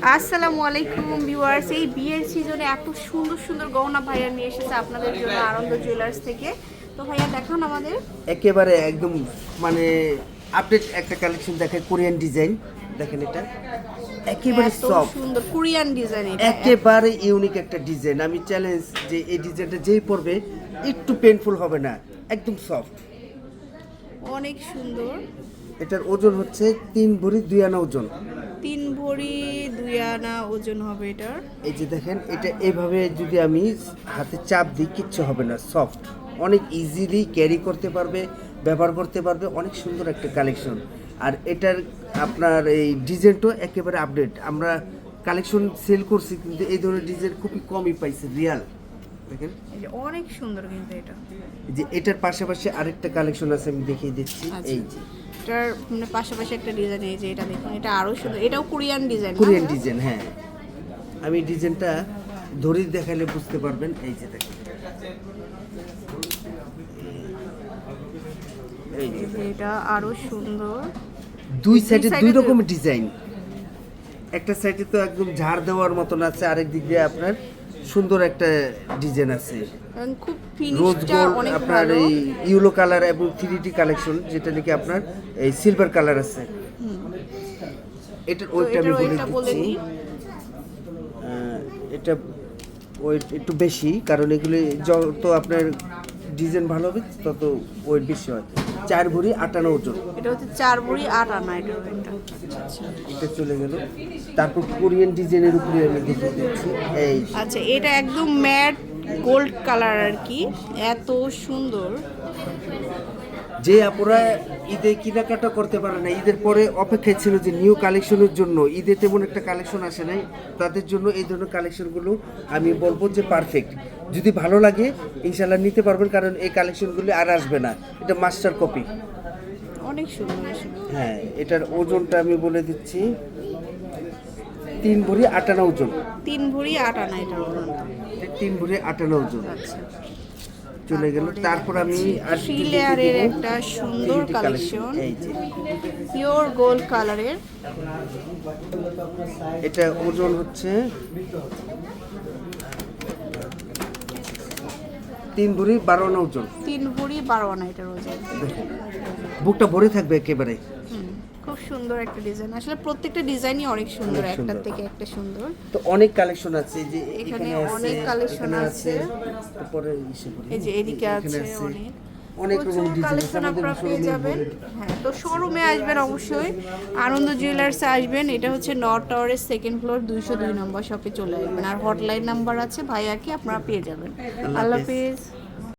আসসালামু আলাইকুম ভিউয়ার্স। এই বিয়ের সিজনে এত সুন্দর সুন্দর গহনা ভাইয়া নিয়ে এসেছে আপনাদের জন্য আনন্দ জুয়েলার্স থেকে। তো ভাইয়া দেখান আমাদের। একেবারে একদম মানে আপডেট একটা কালেকশন দেখে কোরিয়ান ডিজাইন দেখেন এটা। একেবারে সফট সুন্দর কোরিয়ান ডিজাইন এটা। একেবারে ইউনিক একটা ডিজাইন আমি চ্যালেঞ্জ যে এই ডিজাইনটা যেই পড়বে একটু পেনফুল হবে না। একদম সফট অনেক সুন্দর। এটার ওজন হচ্ছে তিন ভরি দুই আনা ওজন। তিন ভরি দুই আনা ওজন হবে এটার। এই যে দেখেন এটা এভাবে যদি আমি হাতে চাপ দিই কিচ্ছু হবে না সফট অনেক ইজিলি ক্যারি করতে পারবে ব্যবহার করতে পারবে অনেক সুন্দর একটা কালেকশন আর এটার আপনার এই ডিজাইনটাও একেবারে আপডেট আমরা কালেকশন সেল করছি কিন্তু এই ধরনের ডিজাইন খুবই কমই পাইছে রিয়াল দেখেন। এই যে অনেক সুন্দর কিন্তু এটা। যে এটার পাশাপাশি আরেকটা কালেকশন আছে আমি দেখিয়ে দিচ্ছি। আচ্ছা। এই যে এটার মানে পাশাপাশি একটা ডিজাইন এই যে এটা দেখুন এটা আরও সুন্দর। এটাও কোরিয়ান ডিজাইন কোরিয়ান ডিজাইন হ্যাঁ। আমি ডিজাইনটা ধরে দেখালে বুঝতে পারবেন। এই যে দেখেন। এই যে এটা আরও সুন্দর। দুই সাইডে দুই রকমের ডিজাইন একটা সাইডে তো একদম ঝাড় দেওয়ার মতন আছে আরেক দিক দিয়ে আপনার সুন্দর একটা ডিজাইন আছে। খুব রোজ গোল্ড আপনার এই ইউলো কালার এবং থ্রি ডি কালেকশন যেটা নাকি আপনার এই সিলভার কালার আছে। এটার ওইটা আমি বলে দিচ্ছি। এটা ওয়েট একটু বেশি কারণ এগুলি যত আপনার ডিজাইন ভালো হবে তত ওয়েট বেশি হয়। চার ভরি আনা ওজন। এটা হচ্ছে চার ভরি আট আনা এটা এটা চলে গেল। তারপর কোরিয়ান ডিজাইনের উপরে আমি দেখে দিচ্ছি। এই আচ্ছা এটা একদম ম্যাট গোল্ড কালার আর কি। এত সুন্দর। যে আপুরা ঈদে কেনাকাটা করতে পারে না ঈদের পরে অপেক্ষায় ছিল যে নিউ কালেকশনের জন্য ঈদে তেমন একটা কালেকশন আসে নাই তাদের জন্য এই ধরনের কালেকশনগুলো আমি বলব যে পারফেক্ট যদি ভালো লাগে ইনশাল্লাহ নিতে পারবেন কারণ এই কালেকশনগুলি আর আসবে না। এটা মাস্টার কপি অনেক সুন্দর হ্যাঁ এটার ওজনটা আমি বলে দিচ্ছি তিন ভরি আটানা ওজন। তিন ভরি আট আনা ওজন। এটা তিন ভরি আটানা ওজন। আচ্ছা। চলে গেল। তারপর আমি আর থ্রি লেয়ারের একটা সুন্দর 3D কালেকশন এই যে। পিওর গোল্ড কালারের এটা ওজন হচ্ছে তিন ভরি বারো আনা ওজন। তিন ভরি বারো আনা এটার ওজন। বুকটা ভরে থাকবে একেবারে। খুব সুন্দর একটা ডিজাইন আসলে প্রত্যেকটা ডিজাইনই অনেক সুন্দর একটার থেকে একটা সুন্দর। তো অনেক কালেকশন আছে যে এখানে অনেক এখানে আছে। তারপরে এই যে এদিকে আছে অনেক। অনেক রকম কালেকশন আপনারা পেয়ে যাবেন। হ্যাঁ তো শোরুমে আসবেন অবশ্যই। আনন্দ জুয়েলার্সে আসবেন। এটা হচ্ছে নর্থ টাওয়ারের সেকেন্ড ফ্লোর দুইশো দুই নম্বর শপে চলে আসবেন। আর হটলাইন নাম্বার আছে ভাইয়াকে আপনারা পেয়ে যাবেন। আল্লাহ হাফিজ।